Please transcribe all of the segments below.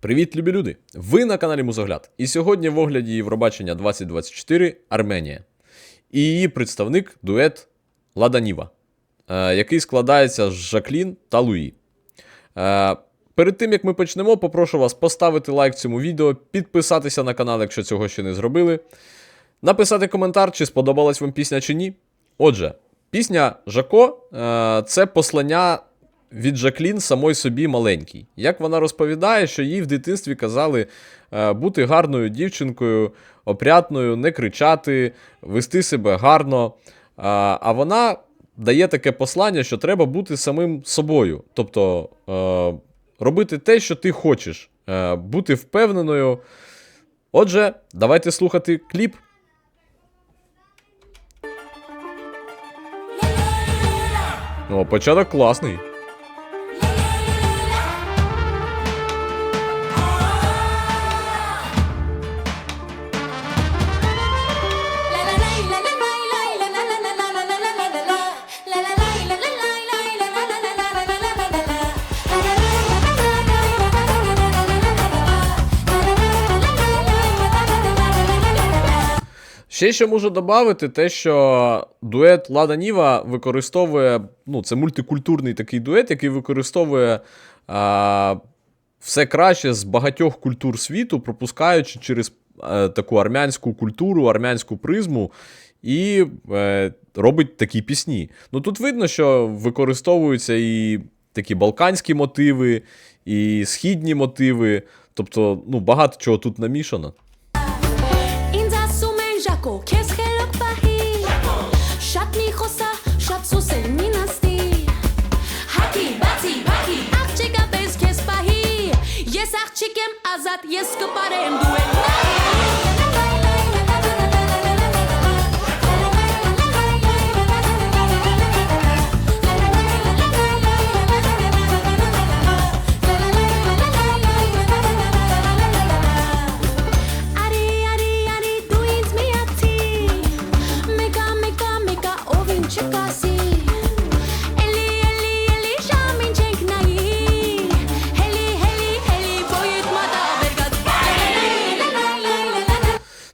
Привіт, любі люди! Ви на каналі Музогляд. І сьогодні в огляді Євробачення 2024 Арменія. І її представник дует Лада Ніва, е, який складається з Жаклін та Луї. Е, Перед тим як ми почнемо, попрошу вас поставити лайк цьому відео, підписатися на канал, якщо цього ще не зробили, написати коментар, чи сподобалась вам пісня чи ні. Отже, пісня Жако е, це послання від Жаклін самой собі маленькій. Як вона розповідає, що їй в дитинстві казали е, бути гарною дівчинкою, опрятною, не кричати, вести себе гарно. А, а вона дає таке послання, що треба бути самим собою. Тобто е, робити те, що ти хочеш, е, бути впевненою. Отже, давайте слухати кліп. О, початок класний. Ще що можу додати, те, що дует Лада Ніва використовує, ну, це мультикультурний такий дует, який використовує а, все краще з багатьох культур світу, пропускаючи через е, таку армянську культуру, армянську призму, і е, робить такі пісні. Ну тут видно, що використовуються і такі балканські мотиви, і східні мотиви. Тобто, ну, багато чого тут намішано. կո քեզ խելոք պահի շատ մի խոսա շատ սուսել մի նստի հակի բացի բակի աղջիկապես քեզ պահի ես աղջիկ եմ ազատ ես կպարեմ դու եմ նայ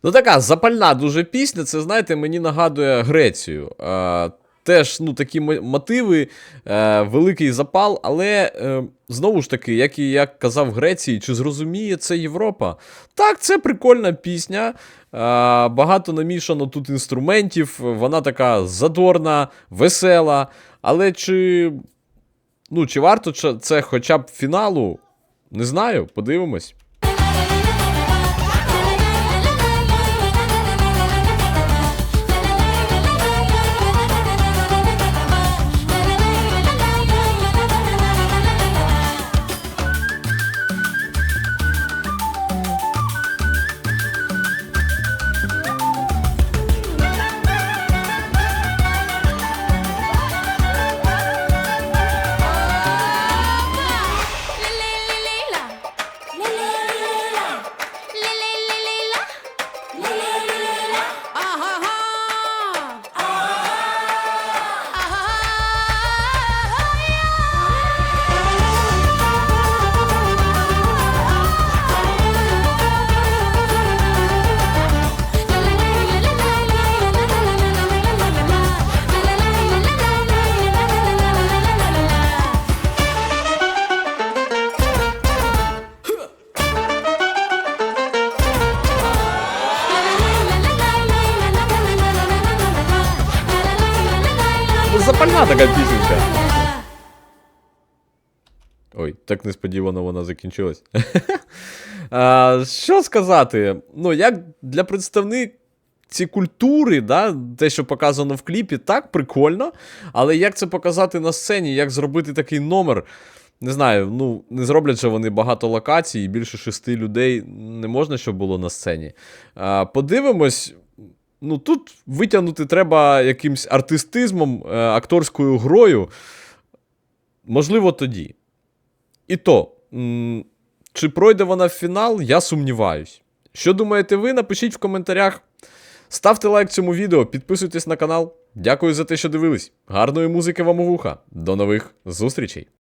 Ну, така запальна дуже пісня. Це, знаєте, мені нагадує Грецію. Е, теж ну, такі мотиви, е, великий запал, але е, знову ж таки, як і я казав Греції, чи зрозуміє це Європа? Так, це прикольна пісня. Е, багато намішано тут інструментів, вона така задорна, весела. Але чи, ну, чи варто це хоча б фіналу? Не знаю, подивимось. Запальна така пісенька. Ой, так несподівано вона закінчилась. а, що сказати? Ну, як для представниці культури, да, те, що показано в кліпі, так, прикольно. Але як це показати на сцені, як зробити такий номер? Не знаю, ну не зроблять же вони багато локацій, і більше шести людей не можна, щоб було на сцені. А, подивимось. Ну, тут витягнути треба якимсь артистизмом, е, акторською грою. Можливо, тоді. І то, чи пройде вона в фінал, я сумніваюсь. Що думаєте ви? Напишіть в коментарях. Ставте лайк цьому відео, підписуйтесь на канал. Дякую за те, що дивились. Гарної музики вам у вуха. До нових зустрічей!